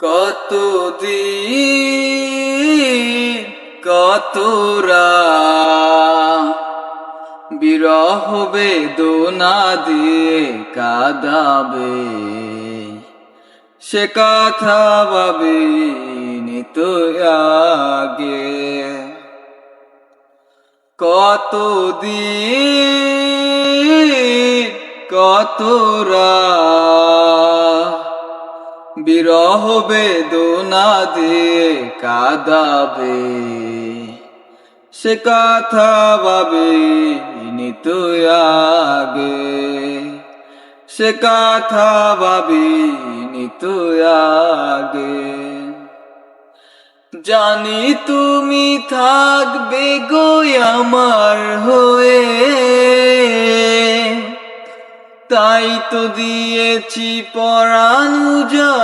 কত দিন কতরা বিরহ বেদনা দিয়ে কাদাবে। সে কথা ভাবে নিত আগে। কত দিন কতরা বিরহ বেদনা দিয়ে কাদাবে। সে কথা ভাবে নিত আগে। সে কথা ভাবি নিত আগে। জানি তুমি থাকবে গো আমার হয়ে। তাই তো দিয়েছি পরাণ উজাড়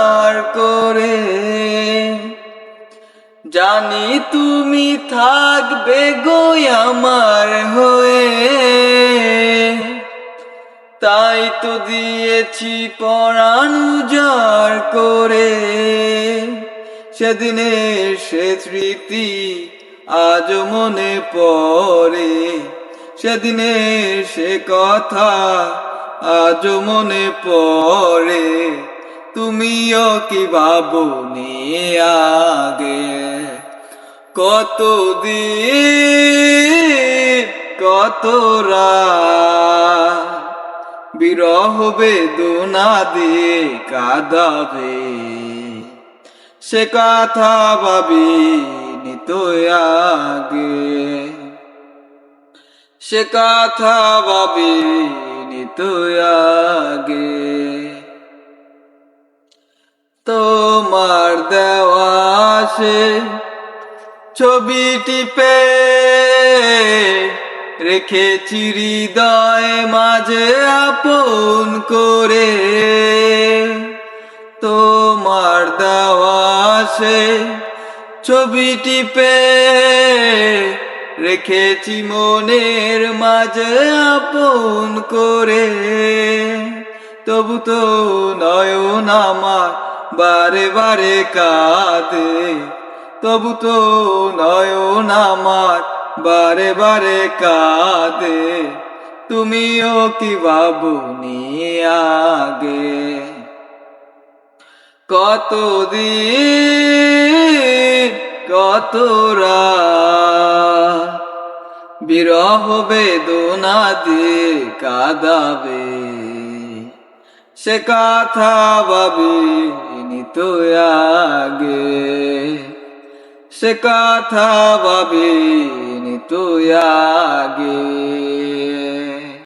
জানি তুমি থাকবে গো আমার হয়ে। তাই তো দিয়েছি পরাণ উজাড় করে। সেদিনের সে স্মৃতি আজ মনে পড়ে। সেদিনের সে কথা আজ মনে পড়ে। তুমিও কি ভাবো নিয়ে আগে? কত দিন কত রাত? বিরহ বেদনা দিয়ে কাঁদাবে। সে কথা ভাবি নিত আগে। সে কথা ভাবি নিত আগে। তোমার দেওয়া সে ছবিটি পে রেখেছি হৃদয় মাঝে আপন করে। তোমার দেওয়া ছবিটি পে রেখেছি মনের মাঝে আপন করে। তবু তো নয়ন আমার বারে বারে কাঁদে। তবু তো নয়ন আমার, বারে বারে কাঁদে। তুমিও কি নিয়ে আগে? দিন কত বিরহ বেদনা দিয়ে কাঁদাবে। সে কথা ভাবি নিত আগে। সে কথা ভাবিনি তুই আগে।